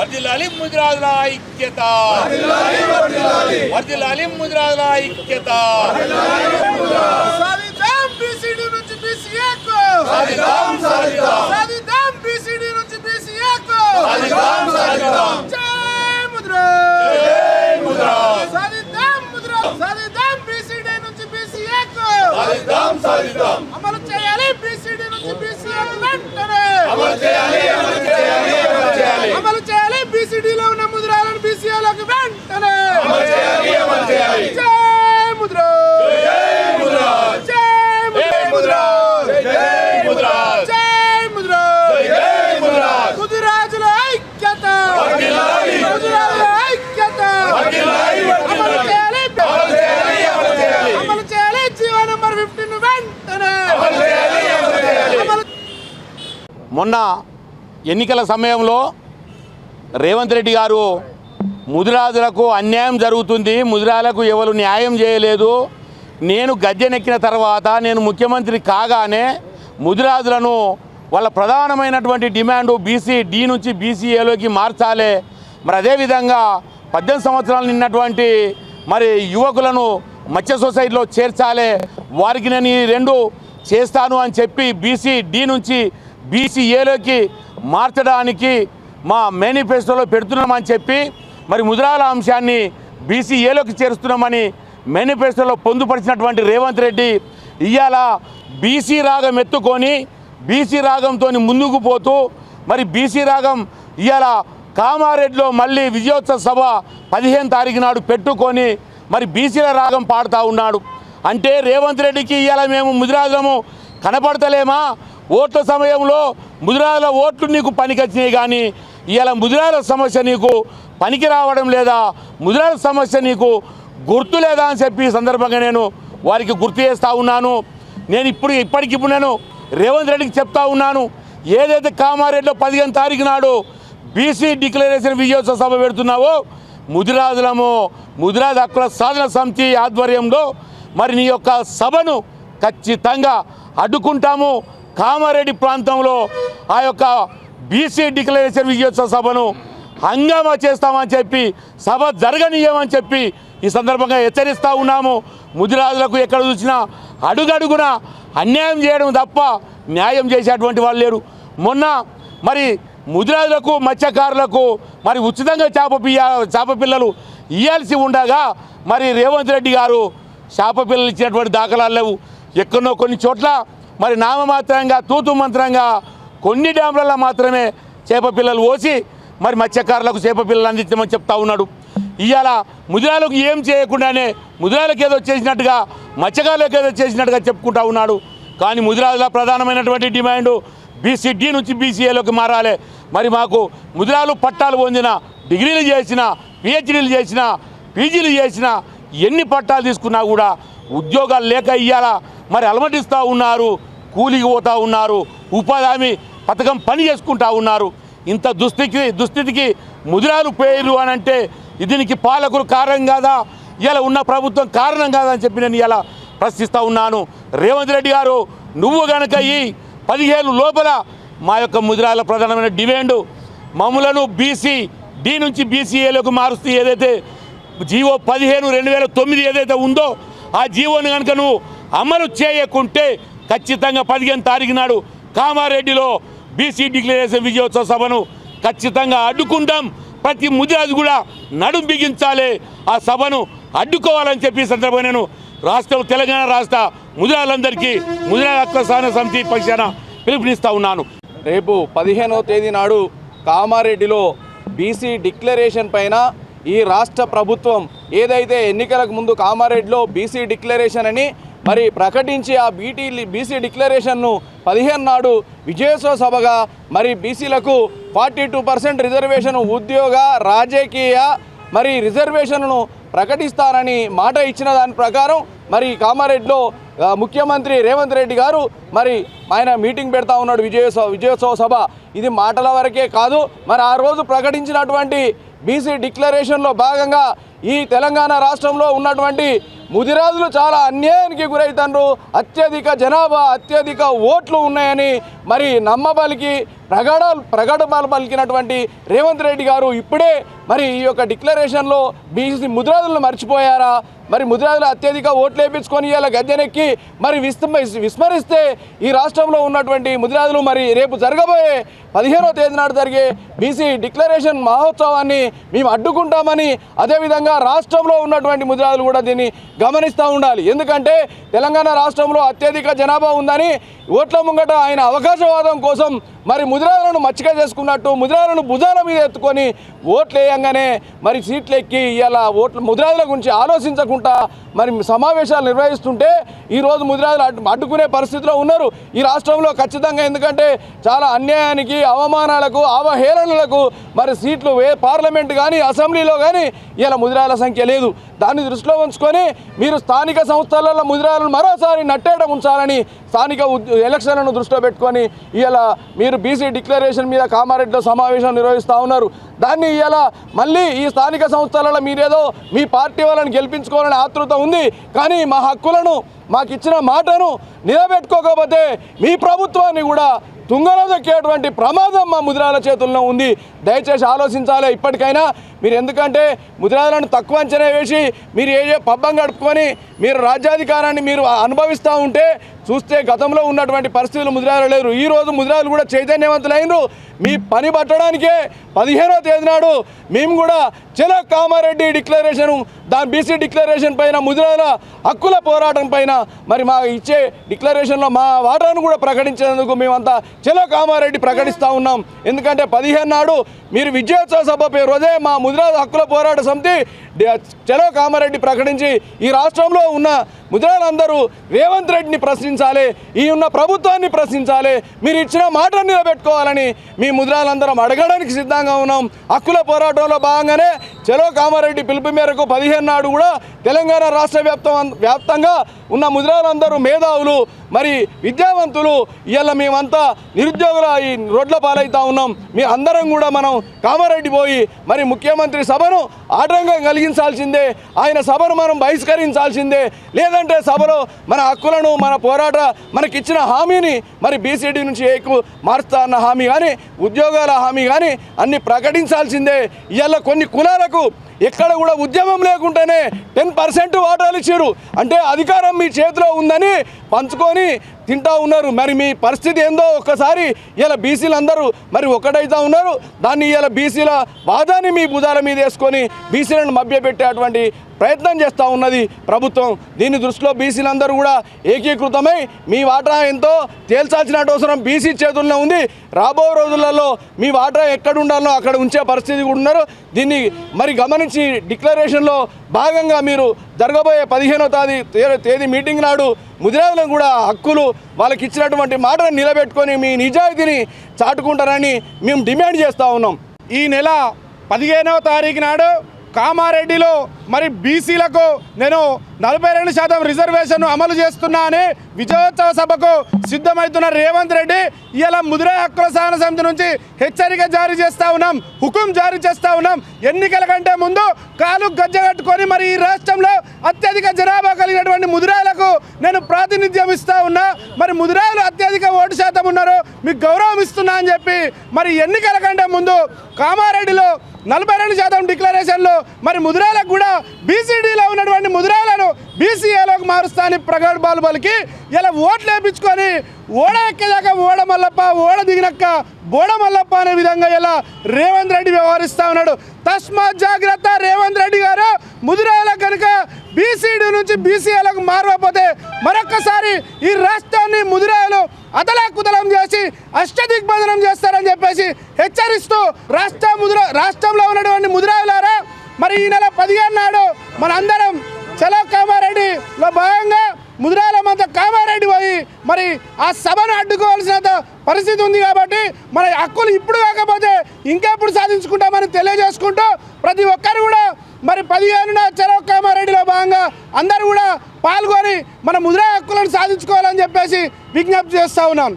వర్దిల్లాలి ముదిరాజుల ఐక్యత. వర్దిల్లాలి ముదిరాజుల ఐక్యత సాధిద్దాం. సాధిద్దాం బీసీడీ నుంచి బీసీఏకు సాధిద్దాం, సాధిద్దాం. జై ముద్రా జై ముదిరాజ్. సాధిద్దాం ముద్రా సాధిద్దాం బీసీడీ నుంచి బీసీఏకు సాధిద్దాం సాధిద్దాం అమలు చేయాలి బీసీడీ నుంచి బీసీఏకు వెంటనే అమలు చేయాలి అమలు చేయాలి అమలు చేయాలి అమలు చేయాలి బీసీడీలో ఉన్న ముద్రాలను బీసీఏలకు వెంటనే అమలు చేయాలి అమలు చేయాలి జై ముద్రా జై జై జై జై ముద్రా జై ముదిరాజ్ ముదిరాజుల ఐక్యత ఐక్యత. అమలు చేయాలి అమలు చేయాలి జీవో నంబర్ ఫిఫ్టీన్ వెంటనే మొన్న ఎన్నికల సమయంలో రేవంత్ రెడ్డి గారు ముదిరాజులకు అన్యాయం జరుగుతుంది. ముదిరాలకు ఎవరు న్యాయం చేయలేదు. నేను గద్దెనెక్కిన తర్వాత నేను ముఖ్యమంత్రి కాగానే ముదిరాజులను వాళ్ళ ప్రధానమైనటువంటి డిమాండ్ బీసీ డి నుంచి బీసీఏలోకి మార్చాలి. మరి అదేవిధంగా పద్దెనిమిది సంవత్సరాలు నిన్నటువంటి మరి యువకులను మత్స్య సొసైటీలో చేర్చాలి. వారికి నేను ఈ రెండు చేస్తాను అని చెప్పి బీసీ డి నుంచి బీసీఏలోకి మార్చడానికి మా మేనిఫెస్టోలో పెడుతున్నామని చెప్పి మరి ముద్రాల అంశాన్ని బీసీఏలోకి చేరుస్తున్నామని మేనిఫెస్టోలో పొందుపరిచినటువంటి రేవంత్ రెడ్డి ఇవాళ బీసీ రాగం ఎత్తుకొని బీసీ రాగంతో ముందుకు పోతూ మరి బీసీ రాగం ఇవాళ కామారెడ్డిలో మళ్ళీ విజయోత్సవ సభ పదిహేను తారీఖు నాడు పెట్టుకొని మరి బీసీల రాగం పాడుతూ ఉన్నాడు. అంటే రేవంత్ రెడ్డికి ఇవాళ మేము ముదిరాజులము కనపడతలేమా? ఓట్ల సమయంలో ముదిరాజుల ఓట్లు నీకు పనికొచ్చినాయి కానీ ఇవాళ ముదిరాజుల సమస్య నీకు పనికి రావడం లేదా ముదిరాల సమస్య నీకు గుర్తు లేదా అని చెప్పి ఈ సందర్భంగా నేను వారికి గుర్తు చేస్తూ ఉన్నాను. నేను ఇప్పుడు ఇప్పటికిప్పుడు నేను రేవంత్ రెడ్డికి చెప్తా ఉన్నాను. ఏదైతే కామారెడ్డిలో పదిహేను తారీఖు నాడు బీసీ డిక్లరేషన్ విజయోత్సవ సభ పెడుతున్నావో ముదిరాజులము ముదిరాజు హక్కుల సాధన సమితి ఆధ్వర్యంలో మరి నీ యొక్క సభను ఖచ్చితంగా అడ్డుకుంటాము. కామారెడ్డి ప్రాంతంలో ఆ యొక్క బీసీ డిక్లరేషన్ విజయోత్సవ సభను హంగామా చేస్తామని చెప్పి సభ జరగనీయమని చెప్పి ఈ సందర్భంగా హెచ్చరిస్తూ ఉన్నాము. ముదిరాజులకు ఎక్కడ చూసినా అడుగడుగున అన్యాయం చేయడం తప్ప న్యాయం చేసేటువంటి వాళ్ళు లేరు. మొన్న మరి ముదిరాజులకు మత్స్యకారులకు మరి ఉచితంగా చేప పియ్య చేప పిల్లలు ఇవ్వాల్సి ఉండగా మరి రేవంత్ రెడ్డి గారు చేప పిల్లలు ఇచ్చినటువంటి దాఖలాలు లేవు. ఎక్కడో కొన్ని చోట్ల మరి నామమాత్రంగా తూతు మంత్రంగా కొన్ని డ్యామ్లలో మాత్రమే చేప పిల్లలు పోసి మరి మత్స్యకారులకు చేప పిల్లలు అందించమని చెప్తా ఉన్నాడు. ఇవాళ ముదిరాలకు ఏం చేయకుండానే ముదిరాలకు ఏదో చేసినట్టుగా మత్స్యకారులకు ఏదో చేసినట్టుగా చెప్పుకుంటా ఉన్నాడు. కానీ ముదిరాజుల ప్రధానమైనటువంటి డిమాండ్ బీసీడీ నుంచి బీసీఏలోకి మారాలి. మరి మాకు ముదిరాలు పట్టాలు పొందిన డిగ్రీలు చేసిన పిహెచ్డీలు చేసిన పీజీలు చేసిన ఎన్ని పట్టాలు తీసుకున్నా కూడా ఉద్యోగాలు లేక ఇయ్యాల మరి అలమటిస్తూ ఉన్నారు కూలికి పోతూ ఉన్నారు ఉపాధి హామీ పథకం పని చేసుకుంటా ఉన్నారు. ఇంత దుస్థితికి దుస్థితికి ముదిరాలు పేరు అని అంటే దీనికి పాలకులు కారణం కాదా? ఇలా ఉన్న ప్రభుత్వం కారణం కాదా అని చెప్పి నేను ఇలా ప్రశ్నిస్తూ ఉన్నాను. రేవంత్ రెడ్డి గారు నువ్వు గనక ఈ పదిహేను లోపల మా యొక్క ముదిరాల ప్రధానమైన డిమాండ్ మమ్ములను బీసీ డి నుంచి బీసీఏలోకి మారుస్తూ ఏదైతే జీవో పదిహేను రెండు వేల తొమ్మిది ఏదైతే ఉందో ఆ జీవోని కనుక నువ్వు అమలు చేయకుంటే ఖచ్చితంగా పదిహేను తారీఖు నాడు కామారెడ్డిలో బీసీ డిక్లరేషన్ విజయోత్సవ సభను ఖచ్చితంగా అడ్డుకుంటాం. ప్రతి ముదిరాజు కూడా నడుం బిగించాలి. ఆ సభను అడ్డుకోవాలని చెప్పి సందర్భంగా నేను రాష్ట్రం తెలంగాణ రాష్ట్ర ముదిరాలందరికీ ముదిరాల హక్కుల సమితి పక్షాన పిలుపునిస్తూ ఉన్నాను. రేపు పదిహేనవ తేదీ నాడు కామారెడ్డిలో బీసీ డిక్లరేషన్ పైన ఈ రాష్ట్ర ప్రభుత్వం ఏదైతే ఎన్నికలకు ముందు కామారెడ్డిలో బీసీ డిక్లరేషన్ అని మరి ప్రకటించి ఆ బీటీ బీసీ డిక్లరేషన్ను పదిహేను నాడు విజయోత్సవ సభగా మరి బీసీలకు ఫార్టీ టూ పర్సెంట్ రిజర్వేషన్ ఉద్యోగ రాజకీయ మరి రిజర్వేషన్ను ప్రకటిస్తానని మాట ఇచ్చిన దాని ప్రకారం మరి కామారెడ్డిలో ముఖ్యమంత్రి రేవంత్ రెడ్డి గారు మరి ఆయన మీటింగ్ పెడతా ఉన్నాడు విజయోత్సవ విజయోత్సవ సభ. ఇది మాటల వరకే కాదు. మరి ఆ రోజు ప్రకటించినటువంటి బీసీ డిక్లరేషన్లో భాగంగా ఈ తెలంగాణ రాష్ట్రంలో ఉన్నటువంటి ముదిరాజులు చాలా అన్యాయానికి గురవుతారు అత్యధిక జనాభా అత్యధిక ఓట్లు ఉన్నాయని మరి నమ్మబలికి ప్రగడ ప్రగడబాలు పలికినటువంటి రేవంత్ రెడ్డి గారు ఇప్పుడే మరి ఈ యొక్క డిక్లరేషన్లో బీసీ ముదిరాజులను మర్చిపోయారా? మరి ముదిరాజులు అత్యధిక ఓట్లు వేయించుకొని ఇలా గద్దెనెక్కి మరి విస్మ విస్మరిస్తే ఈ రాష్ట్రంలో ఉన్నటువంటి ముదిరాజులు మరి రేపు జరగబోయే పదిహేనో తేదీ నాడు జరిగే బీసీ డిక్లరేషన్ మహోత్సవాన్ని మేము అడ్డుకుంటామని అదేవిధంగా రాష్ట్రంలో ఉన్నటువంటి ముదిరాజులు కూడా దీన్ని గమనిస్తూ ఉండాలి. ఎందుకంటే తెలంగాణ రాష్ట్రంలో అత్యధిక జనాభా ఉందని ఓట్ల ముంగట ఆయన అవకాశవాదం కోసం మరి ముదిరాలను మచ్చిక చేసుకున్నట్టు ముదిరాలను భుజాల మీద ఎత్తుకొని ఓట్లు వేయంగానే మరి సీట్లు ఎక్కి ఇలా ఓట్ల ముదిరాజుల గురించి ఆలోచించకుండా మరి సమావేశాలు నిర్వహిస్తుంటే ఈరోజు ముదిరాజులు అడ్డు అడ్డుకునే పరిస్థితిలో ఉన్నారు. ఈ రాష్ట్రంలో ఖచ్చితంగా ఎందుకంటే చాలా అన్యాయానికి అవమానాలకు అవహేళనలకు మరి సీట్లు వే పార్లమెంట్ కానీ అసెంబ్లీలో కానీ ఇలా ముదిరాల సంఖ్య లేదు. దాన్ని దృష్టిలో ఉంచుకొని మీరు స్థానిక సంస్థలలో ముదిరాలను మరోసారి నట్టేట ఉంచాలని స్థానిక ఎలక్షన్లను దృష్టిలో పెట్టుకొని ఇలా మీరు బీసీ డిక్లరేషన్ మీద కామారెడ్డిలో సమావేశం నిర్వహిస్తూ ఉన్నారు. దాన్ని ఇలా మళ్ళీ ఈ స్థానిక సంస్థలలో మీరేదో మీ పార్టీ వాళ్ళని గెలిపించుకోవాలని ఆతృత ఉంది. కానీ మా హక్కులను మాకు ఇచ్చిన మాటను నిలబెట్టుకోకపోతే మీ ప్రభుత్వాన్ని కూడా తుంగలో దక్కేటువంటి ప్రమాదం మా ముదిరాల చేతుల్లో ఉంది. దయచేసి ఆలోచించాలి ఇప్పటికైనా. మీరు ఎందుకంటే ముదిరాలను తక్కువ అంచనా వేసి మీరు ఏ పబ్బం గడుపుకొని మీరు రాజ్యాధికారాన్ని మీరు అనుభవిస్తూ ఉంటే చూస్తే గతంలో ఉన్నటువంటి పరిస్థితులు ముదిరాలు లేరు. ఈ రోజు ముదిరాలు కూడా చైతన్యవంతులైనరు. మీ పని పట్టడానికే పదిహేనో తేదీ నాడు మేము కూడా చలో కామారెడ్డి డిక్లరేషన్ దాని బీసీ డిక్లరేషన్ పైన ముదిరాల హక్కుల పోరాటం పైన మరి మా ఇచ్చే డిక్లరేషన్లో మా వాటాను కూడా ప్రకటించేందుకు మేమంతా చలో కామారెడ్డి ప్రకటిస్తూ ఉన్నాం. ఎందుకంటే పదిహేను నాడు మీరు విజయోత్సవ సభ పేరు రోజే మా ముదిరాల హక్కుల పోరాట సమితి చెలో కామారెడ్డి ప్రకటించి ఈ రాష్ట్రంలో ఉన్న ముద్రాలందరూ రేవంత్ రెడ్డిని ప్రశ్నించాలి ఈ ఉన్న ప్రభుత్వాన్ని ప్రశ్నించాలి మీరు ఇచ్చిన మాటను నిలబెట్టుకోవాలని మీ ముద్రాలందరం అడగడానికి సిద్ధంగా ఉన్నాం. హక్కుల పోరాటంలో భాగంగానే చలో కామారెడ్డి పిలుపు మేరకు పదిహేను నాడు కూడా తెలంగాణ రాష్ట్ర వ్యాప్తం వ్యాప్తంగా ఉన్న ముద్రాలందరూ మేధావులు మరి విద్యావంతులు ఇవాళ మేమంతా నిరుద్యోగుల ఈ రోడ్ల పాలవుతా ఉన్నాం. మీ అందరం కూడా మనం కామారెడ్డి పోయి మరి ముఖ్యమంత్రి సభను ఆటంకం కలిగించాల్సిందే ఆయన సభను మనం బహిష్కరించాల్సిందే. లేదంటే సభలో మన హక్కులను మన పోరాట మనకిచ్చిన హామీని మరి బీసీడీ నుంచి ఏకు మారుస్తా అన్న హామీ కానీ ఉద్యోగాల హామీ కానీ అన్ని ప్రకటించాల్సిందే. ఇవాళ కొన్ని కులాలకు ఎక్కడ కూడా ఉద్యమం లేకుండానే టెన్ పర్సెంట్ వాటాలు ఇచ్చారు. అంటే అధికారం మీ చేతిలో ఉందని పంచుకొని తింటా ఉన్నారు. మరి మీ పరిస్థితి ఏందో ఒక్కసారి ఇలా బీసీలు అందరూ మరి ఒకటైతా ఉన్నారు. దాన్ని ఇలా బీసీల వాదాన్ని మీ భుజాల మీద వేసుకొని బీసీలను మభ్యపెట్టేటువంటి ప్రయత్నం చేస్తూ ఉన్నది ప్రభుత్వం. దీని దృష్టిలో బీసీలందరూ కూడా ఏకీకృతమై మీ వాటా ఎంతో తేల్చాల్సిన అవసరం బీసీ చేతుల్లో ఉంది. రాబో రోజులలో మీ వాటా ఎక్కడ ఉండాలో అక్కడ ఉంచే పరిస్థితి కూడా ఉన్నారు. దీన్ని మరి గమనించి డిక్లరేషన్లో భాగంగా మీరు జరగబోయే పదిహేనో తేదీ తేదీ మీటింగ్ నాడు ముదిరాజులను కూడా హక్కులు వాళ్ళకి ఇచ్చినటువంటి మాటను నిలబెట్టుకొని మీ నిజాయితీని చాటుకుంటారని మేము డిమాండ్ చేస్తూ ఉన్నాం. ఈ నెల పదిహేనవ తారీఖు నాడు కామారెడ్డిలో మరి బీసీలకు నేను నలభై రెండు శాతం రిజర్వేషన్ అమలు చేస్తున్నా అని విజయోత్సవ సభకు సిద్ధమవుతున్న రేవంత్ రెడ్డి ఇలా ముదిరే హక్కుల సహన సమితి నుంచి హెచ్చరిక జారీ చేస్తా ఉన్నాం హుకుం జారీ చేస్తా ఉన్నాం. ఎన్నికల కంటే ముందు కాలు గజ్జగట్టుకొని మరి ఈ రాష్ట్రంలో అత్యధిక జనాభా కలిగినటువంటి ముదిరాలకు నేను ప్రాతినిధ్యం ఇస్తా ఉన్నా. మరి ముదిరాలు అత్యధిక ఓటు శాతం ఉన్నారు మీకు గౌరవం ఇస్తున్నా అని చెప్పి మరి ఎన్నికల కంటే ముందు కామారెడ్డిలో నలభై రెండు శాతం డిక్లరేషన్లో మరి ముదిరాలకు కూడా బీసీడీలో ఉన్నటువంటి ముదిరాలను బీసీఏలోకి మారుస్తా అని ప్రగల్భాలు పలికి ఇలా ఓట్లు వేయించుకొని ఓడ ఎక్కేదాకా ఓడ మల్లప్ప ఓడ దిగినక్క బోడ మల్లప్ప అనే విధంగా ఇలా రేవంత్ రెడ్డి వ్యవహరిస్తా ఉన్నాడు. తస్మాత్ జాగ్రత్త రేవంత్ రెడ్డి గారు. ముదిరాల కనుక బీసీడీ నుంచి బీసీఏలకు మారకపోతే మరొక్కసారి ఈ రాష్ట్రాన్ని ముదిరాలు అతలాకుతలం చేసి అష్టదిగ్బంధనం చేస్తారని చెప్పేసి హెచ్చరిస్తూ రాష్ట్ర ముదిర రాష్ట్రంలో ఉన్నటువంటి ముదిరాయులారా మరి ఈ నెల పదిహేను నాడు మనందరం చలో కామారెడ్డిలో భాగంగా ముదిరాలమంతా కామారెడ్డి పోయి మరి ఆ సభను అడ్డుకోవాల్సిన పరిస్థితి ఉంది కాబట్టి మన హక్కులు ఇప్పుడు కాకపోతే ఇంకెప్పుడు సాధించుకుంటామని తెలియజేసుకుంటూ ప్రతి ఒక్కరు కూడా మరి పదిహేనున చెరవ కామారెడ్డిలో భాగంగా అందరూ కూడా పాల్గొని మన ముద్రా హక్కులను సాధించుకోవాలని చెప్పేసి విజ్ఞప్తి చేస్తా ఉన్నాను.